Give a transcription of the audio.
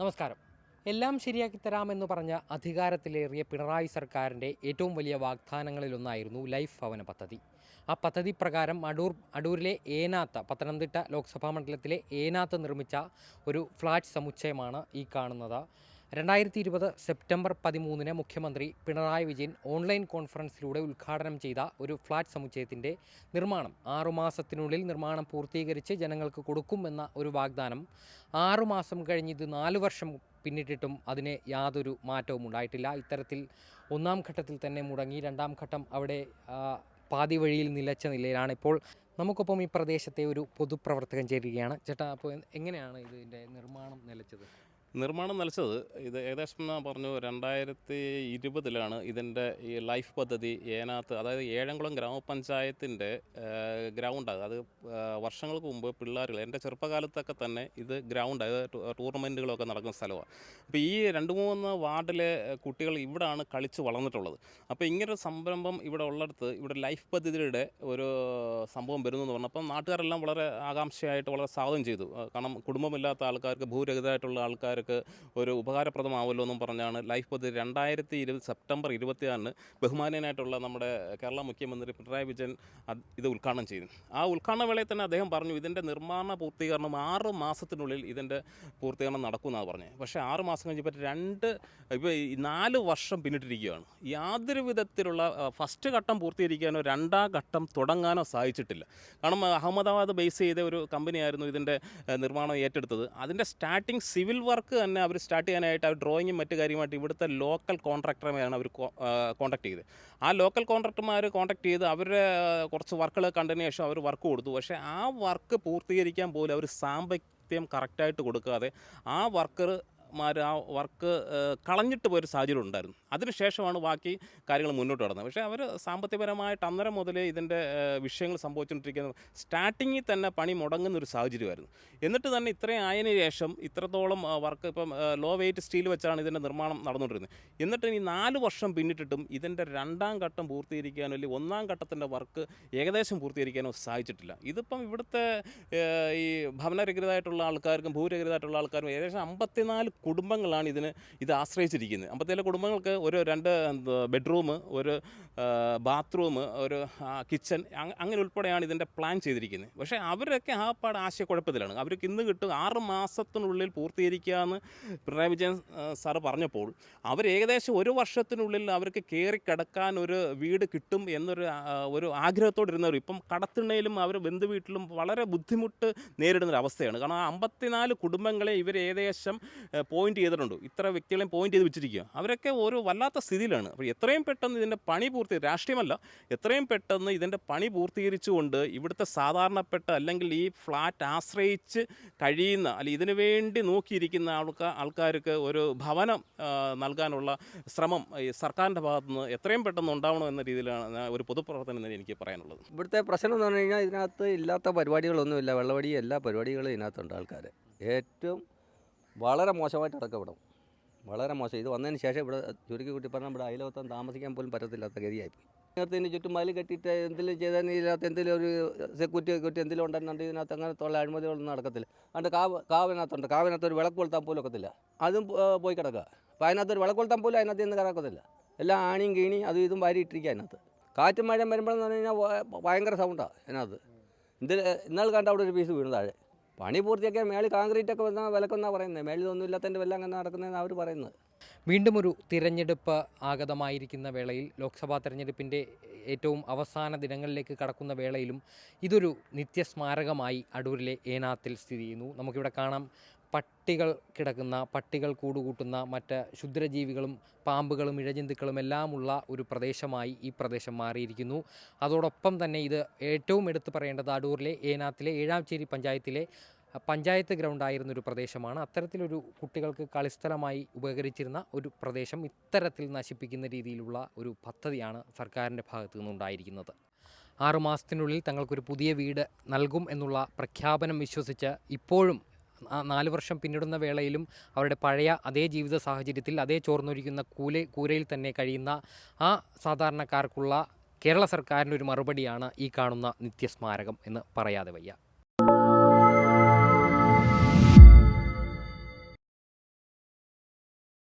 നമസ്കാരം. എല്ലാം ശരിയാക്കി തരാമെന്ന് പറഞ്ഞ അധികാരത്തിലേറിയ പിണറായി സർക്കാരിന്റെ ഏറ്റവും വലിയ വാഗ്ദാനങ്ങളിലൊന്നായിരുന്നു ലൈഫ് ഭവന പദ്ധതി. ആ പദ്ധതി പ്രകാരം അടൂർ അടൂരിലെ ഏനാത്ത പത്തനംതിട്ട ലോക്സഭാ മണ്ഡലത്തിലെ ഏനാത്ത് നിർമ്മിച്ച ഒരു ഫ്ലാറ്റ് സമുച്ചയമാണ് ഈ കാണുന്നത്. രണ്ടായിരത്തി ഇരുപത് സെപ്റ്റംബർ പതിമൂന്നിന് മുഖ്യമന്ത്രി പിണറായി വിജയൻ ഓൺലൈൻ കോൺഫറൻസിലൂടെ ഉദ്ഘാടനം ചെയ്ത ഒരു ഫ്ലാറ്റ് സമുച്ചയത്തിന്റെ നിർമ്മാണം. ആറുമാസത്തിനുള്ളിൽ നിർമ്മാണം പൂർത്തീകരിച്ച് ജനങ്ങൾക്ക് കൊടുക്കുമെന്ന ഒരു വാഗ്ദാനം. ആറുമാസം കഴിഞ്ഞ് ഇത് നാല് വർഷം പിന്നിട്ടിട്ടും അതിന് യാതൊരു മാറ്റവും ഉണ്ടായിട്ടില്ല. ഇത്തരത്തിൽ ഒന്നാം ഘട്ടത്തിൽ തന്നെ മുടങ്ങി രണ്ടാം ഘട്ടം അവിടെ പാതി വഴിയിൽ നിലച്ച നിലയിലാണ് ഇപ്പോൾ. നമുക്കൊപ്പം ഈ പ്രദേശത്തെ ഒരു പൊതുപ്രവർത്തകൻ ചേരുകയാണ്. ചേട്ടാ അപ്പോൾ എങ്ങനെയാണ് ഇതിന്റെ നിർമ്മാണം നിലച്ചത്? നിർമ്മാണം നിലച്ചത് ഇത് ഏകദേശം ഞാൻ പറഞ്ഞു രണ്ടായിരത്തി ഇരുപതിലാണ് ഇതിന്റെ ഈ ലൈഫ് പദ്ധതി ഏനാത്ത് അതായത് ഏഴംകുളം ഗ്രാമപഞ്ചായത്തിന്റെ ഗ്രൗണ്ടാണ് അത് വർഷങ്ങൾക്ക് മുമ്പ് പിള്ളേരുകൾ എന്റെ ചെറുപ്പകാലത്തൊക്കെ തന്നെ ഇത് ഗ്രൗണ്ട് അതായത് ടൂർണമെന്റുകളൊക്കെ നടക്കുന്ന സ്ഥലമാണ് അപ്പോൾ ഈ രണ്ട് മൂന്ന് വാർഡിലെ കുട്ടികൾ ഇവിടാണ് കളിച്ച് വളർന്നിട്ടുള്ളത്. അപ്പോൾ ഇങ്ങനൊരു സംരംഭം ഇവിടെ ഉള്ളിടത്ത് ഇവിടെ ലൈഫ് പദ്ധതിയുടെ ഒരു സംഭവം വരുന്നു എന്ന് പറഞ്ഞപ്പോൾ നാട്ടുകാരെല്ലാം വളരെ ആകാംക്ഷയായിട്ട് വളരെ സ്വാഗതം ചെയ്തു. കാരണം കുടുംബമില്ലാത്ത ആൾക്കാർക്ക് ഭൂരഹിതമായിട്ടുള്ള ആൾക്കാർക്ക് ഒരു ഉപകാരപ്രദമാവുമല്ലോ എന്നും പറഞ്ഞാണ് ലൈഫ് പദ്ധതി രണ്ടായിരത്തി ഇരുപത് സെപ്റ്റംബർ ഇരുപത്തിയാറിന് ബഹുമാനീയനായിട്ടുള്ള നമ്മുടെ കേരള മുഖ്യമന്ത്രി പിണറായി വിജയൻ ഇത് ഉദ്ഘാടനം ചെയ്തു. ആ ഉദ്ഘാടന വേളയിൽ തന്നെ അദ്ദേഹം പറഞ്ഞു ഇതിന്റെ നിർമ്മാണ പൂർത്തീകരണം ആറ് മാസത്തിനുള്ളിൽ ഇതിന്റെ പൂർത്തീകരണം നടക്കുമെന്നാണ് പറഞ്ഞത്. പക്ഷേ ആറ് മാസം കഴിഞ്ഞപ്പോൾ രണ്ട് ഇപ്പോൾ നാല് വർഷം പിന്നിട്ടിരിക്കുകയാണ്. യാതൊരു വിധത്തിലുള്ള ഫസ്റ്റ് ഘട്ടം പൂർത്തീകരിക്കാനോ രണ്ടാം ഘട്ടം തുടങ്ങാനോ സാധിച്ചിട്ടില്ല. കാരണം അഹമ്മദാബാദ് ബേസ് ചെയ്ത ഒരു കമ്പനിയായിരുന്നു ഇതിന്റെ നിർമ്മാണം ഏറ്റെടുത്തത്. അതിന്റെ സ്റ്റാർട്ടിങ് സിവിൽ വർക്ക് തന്നെ അവർ സ്റ്റാർട്ട് ചെയ്യാനായിട്ട് അവർ ഡ്രോയിങ്ങും മറ്റു കാര്യമായിട്ട് ഇവിടുത്തെ ലോക്കൽ കോൺട്രാക്ടറുമായാണ് അവർ കോൺടാക്ട് ചെയ്തത്. ആ ലോക്കൽ കോൺട്രാക്ടർമാർ കോൺടാക്ട് ചെയ്ത് അവരുടെ കുറച്ച് വർക്കുകൾ കണ്ടതിന് ശേഷം അവർ വർക്ക് കൊടുത്തു. പക്ഷേ ആ വർക്ക് പൂർത്തീകരിക്കാൻ പോലും അവർ സാമ്പത്തികം കറക്റ്റായിട്ട് കൊടുക്കാതെ ആ വർക്കർ മാർ ആ വർക്ക് കളഞ്ഞിട്ട് പോയൊരു സാഹചര്യം ഉണ്ടായിരുന്നു. അതിനുശേഷമാണ് ബാക്കി കാര്യങ്ങൾ മുന്നോട്ട് കടന്നത് പക്ഷേ അവർ സാമ്പത്തികപരമായിട്ട് അന്നേരം മുതൽ ഇതിന്റെ വിഷയങ്ങൾ സംഭവിച്ചുകൊണ്ടിരിക്കുന്നത് സ്റ്റാർട്ടിങ്ങിൽ തന്നെ പണി മുടങ്ങുന്ന ഒരു സാഹചര്യമായിരുന്നു. എന്നിട്ട് തന്നെ ഇത്രയും ആയതിനു ശേഷം ഇത്രത്തോളം വർക്ക് ഇപ്പം ലോ വെയിറ്റ് സ്റ്റീൽ വെച്ചാണ് ഇതിന്റെ നിർമ്മാണം നടന്നുകൊണ്ടിരുന്നത്. എന്നിട്ട് ഇനി നാല് വർഷം പിന്നിട്ടിട്ടും ഇതിന്റെ രണ്ടാം ഘട്ടം പൂർത്തീകരിക്കാനോ അല്ലെങ്കിൽ ഒന്നാം ഘട്ടത്തിന്റെ വർക്ക് ഏകദേശം പൂർത്തീകരിക്കാനോ സാധിച്ചിട്ടില്ല. ഇതിപ്പം ഇവിടുത്തെ ഈ ഭവനരഹിതമായിട്ടുള്ള ആൾക്കാർക്കും ഭൂരഹിതമായിട്ടുള്ള ആൾക്കാർക്കും ഏകദേശം അമ്പത്തിനാല് കുടുംബങ്ങളാണ് ഇതിന് ഇത് ആശ്രയിച്ചിരിക്കുന്നത്. അമ്പത്തിനാല് കുടുംബങ്ങൾക്ക് ഒരു രണ്ട് ബെഡ്റൂം ഒരു ബാത്റൂം ഒരു കിച്ചൺ അങ്ങനെ ഉൾപ്പെടെയാണ് ഇതിന്റെ പ്ലാൻ ചെയ്തിരിക്കുന്നത്. പക്ഷേ അവരൊക്കെ ആ പാട് ആശയക്കുഴപ്പത്തിലാണ്. അവർക്ക് ഇന്ന് കിട്ടും ആറ് മാസത്തിനുള്ളിൽ പൂർത്തീകരിക്കുക എന്ന് പിണറായി വിജയൻ സാറ് പറഞ്ഞപ്പോൾ അവർ ഏകദേശം ഒരു വർഷത്തിനുള്ളിൽ അവർക്ക് കയറി കിടക്കാൻ ഒരു വീട് കിട്ടും എന്നൊരു ഒരു ആഗ്രഹത്തോടെ ഇരുന്നവർ ഇപ്പം കടത്തിണ്ണയിലും അവർ ബന്ധു വീട്ടിലും വളരെ ബുദ്ധിമുട്ട് നേരിടുന്ന അവസ്ഥയാണ്. കാരണം ആ അമ്പത്തിനാല് കുടുംബങ്ങളെ ഇവർ ഏകദേശം പോയിന്റ് ചെയ്തിട്ടുണ്ട്. ഇത്ര വ്യക്തികളെയും പോയിന്റ് ചെയ്ത് വെച്ചിരിക്കുക. അവരൊക്കെ ഒരു വല്ലാത്ത സ്ഥിതിയിലാണ്. അപ്പോൾ എത്രയും പെട്ടെന്ന് ഇതിന്റെ പണി പൂർത്തി രാഷ്ട്രീയമല്ല എത്രയും പെട്ടെന്ന് ഇതിന്റെ പണി പൂർത്തീകരിച്ചുകൊണ്ട് ഇവിടുത്തെ സാധാരണപ്പെട്ട അല്ലെങ്കിൽ ഈ ഫ്ലാറ്റ് ആശ്രയിച്ച് കഴിയുന്ന അല്ലെങ്കിൽ ഇതിനു വേണ്ടി നോക്കിയിരിക്കുന്ന ആൾക്കാർ ആൾക്കാർക്ക് ഒരു ഭവനം നൽകാനുള്ള ശ്രമം ഈ സർക്കാരിന്റെ ഭാഗത്തു നിന്ന് എത്രയും പെട്ടെന്ന് ഉണ്ടാവണം എന്ന രീതിയിലാണ് ഒരു പൊതുപ്രവർത്തനം തന്നെ എനിക്ക് പറയാനുള്ളത്. ഇവിടുത്തെ പ്രശ്നം എന്ന് പറഞ്ഞു കഴിഞ്ഞാൽ ഇതിനകത്ത് ഇല്ലാത്ത പരിപാടികളൊന്നുമില്ല. വെള്ളവടി എല്ലാ പരിപാടികളും ഇതിനകത്തുണ്ട് ആൾക്കാർ ഏറ്റവും വളരെ മോശമായിട്ട് ഇടക്കപ്പെടും വളരെ മോശം. ഇത് വന്നതിന് ശേഷം ഇവിടെ ചുരുക്കി കുട്ടി പറഞ്ഞാൽ ഇവിടെ അയിലോത്തം താമസിക്കാൻ പോലും പറ്റത്തില്ലാത്ത ഗതിയായിപ്പോയി. ഇതിനകത്തിന് ചുറ്റും മതിൽ കെട്ടിയിട്ട് എന്തെങ്കിലും ചെയ്താൽ എന്തെങ്കിലും ഒരു സെക്യൂരിറ്റി സെക്യൂരിറ്റി എന്തെങ്കിലും ഉണ്ടെന്നുണ്ടെങ്കിൽ ഇതിനകത്ത് അങ്ങനത്തുള്ള അഴിമതികളൊന്നും നടക്കത്തില്ല. അതുകൊണ്ട് കാവ് കാവിനകത്തുണ്ട്. കാവിനകത്ത് ഒരു വിളക്ക് കൊളുത്താൻ പോലും ഒക്കത്തില്ല. അതും പോയി കിടക്കുക. അപ്പോൾ അതിനകത്ത് ഒരു വിളക്ക് കൊളുത്താൻ പോലും അതിനകത്ത് നിന്ന് കിടക്കത്തില്ല. എല്ലാം ആണിയും കീണി അതും ഇതും വാരി ഇട്ടിരിക്കുക അതിനകത്ത്. കാറ്റും മഴയും വരുമ്പോഴെന്ന് പറഞ്ഞു കഴിഞ്ഞാൽ ഭയങ്കര സൗണ്ടാണ് അതിനകത്ത്. ഇതിൽ ഇന്നലെ കണ്ട അവിടെ ഒരു പീസ് വീണു താഴെ. പണി പൂർത്തിയാക്കിയാൽ മേളിൽ കോൺക്രീറ്റ് ഒക്കെ വന്നാൽ വിലക്കെന്നാണ് പറയുന്നത്. മേളിൽ ഒന്നും ഇല്ലാത്തതിന്റെ വില അങ്ങനെ നടക്കുന്നതെന്ന് അവർ പറയുന്നത്. വീണ്ടും ഒരു തിരഞ്ഞെടുപ്പ് ആഗതമായിരിക്കുന്ന വേളയിൽ ലോക്സഭാ തെരഞ്ഞെടുപ്പിന്റെ ഏറ്റവും അവസാന ദിനങ്ങളിലേക്ക് കടക്കുന്ന വേളയിലും ഇതൊരു നിത്യസ്മാരകമായി അടൂരിലെ ഏനാത്തിൽ സ്ഥിതി ചെയ്യുന്നു. നമുക്കിവിടെ കാണാം പട്ടികൾ കിടക്കുന്ന പട്ടികൾ കൂടുകൂട്ടുന്ന മറ്റ് ക്ഷുദ്രജീവികളും പാമ്പുകളും ഇഴജന്തുക്കളും എല്ലാമുള്ള ഒരു പ്രദേശമായി ഈ പ്രദേശം മാറിയിരിക്കുന്നു. അതോടൊപ്പം തന്നെ ഇത് ഏറ്റവും എടുത്തു പറയേണ്ടത് അടൂരിലെ ഏനാത്തിലെ ഏഴാംചേരി പഞ്ചായത്തിലെ പഞ്ചായത്ത് ഗ്രൗണ്ടായിരുന്ന ഒരു പ്രദേശമാണ്. അത്തരത്തിലൊരു കുട്ടികൾക്ക് കളിസ്ഥലമായി ഉപകരിച്ചിരുന്ന ഒരു പ്രദേശം ഇത്തരത്തിൽ നശിപ്പിക്കുന്ന രീതിയിലുള്ള ഒരു പദ്ധതിയാണ് സർക്കാരിന്റെ ഭാഗത്തു നിന്നുണ്ടായിരിക്കുന്നത്. ആറുമാസത്തിനുള്ളിൽ തങ്ങൾക്കൊരു പുതിയ വീട് നൽകും എന്നുള്ള പ്രഖ്യാപനം വിശ്വസിച്ച് ഇപ്പോഴും നാല് വർഷം പിന്നിടുന്ന വേളയിലും അവരുടെ പഴയ അതേ ജീവിത സാഹചര്യത്തിൽ അതേ ചോർന്നൊരിക്കുന്ന കൂലെ കൂരയിൽ തന്നെ കഴിയുന്ന ആ സാധാരണക്കാർക്കുള്ള കേരള സർക്കാരിന്റെ ഒരു മറുപടിയാണ് ഈ കാണുന്ന നിത്യസ്മാരകം എന്ന് പറയാതെ വയ്യ.